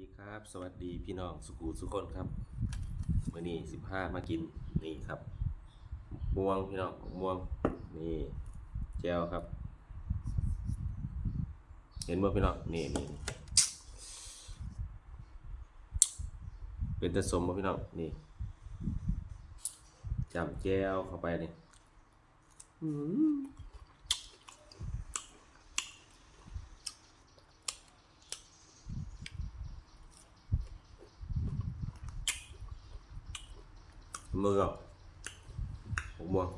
ดีครับ สวัสดีพี่น้องสุกูสุคนครับมื่อนี้สิบห้ามากินนี่ครับม่วงพี่น้องม่วงนี่แจวครับ เห็นบ่พี่น้องนี่นี่เป็นตะสมบ่พี่น้องนี่จำแจวเข้าไปนี่อื้อหือ มืออะผมม่วง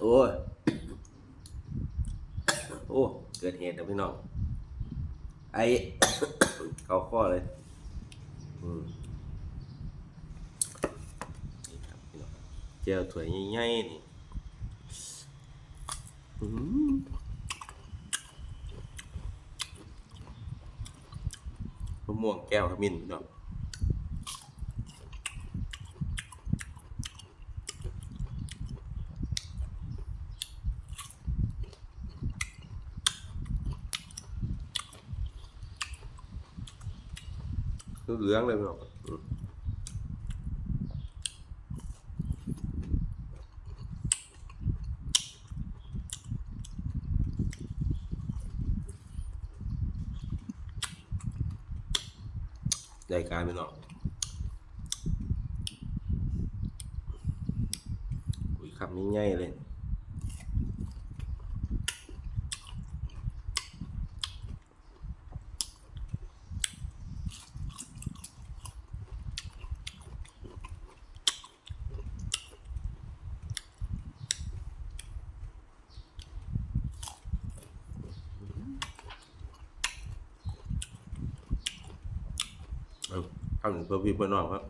โอ้ยโอ้ เกิดเหตุนะพี่น้อง ไอเขาข้อเลย อืมนี่ครับพี่น้องเจียวถ้วยใหญ่ๆนี่อื้อหือมะม่วงแก้วขมิ้นพี่น้อง เหลืองเลยพี่น้องได้การพี่น้องอุ้ยคำนี้ง่ายเลย ข้าวหนึ่งเพื่อพี่เพื่อนน้องครับ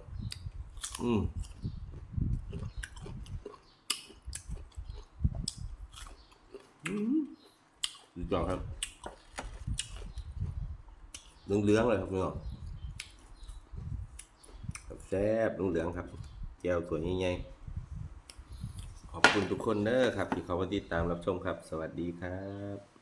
อืมอืมสุดยอดครับเหลืองๆเลยครับพี่น้องครับแซ่บเหลืองครับแก้วสวยใหญ่ๆขอบคุณทุกคนเด้อครับ ที่เขามาติดตามรับชมครับ สวัสดีครับ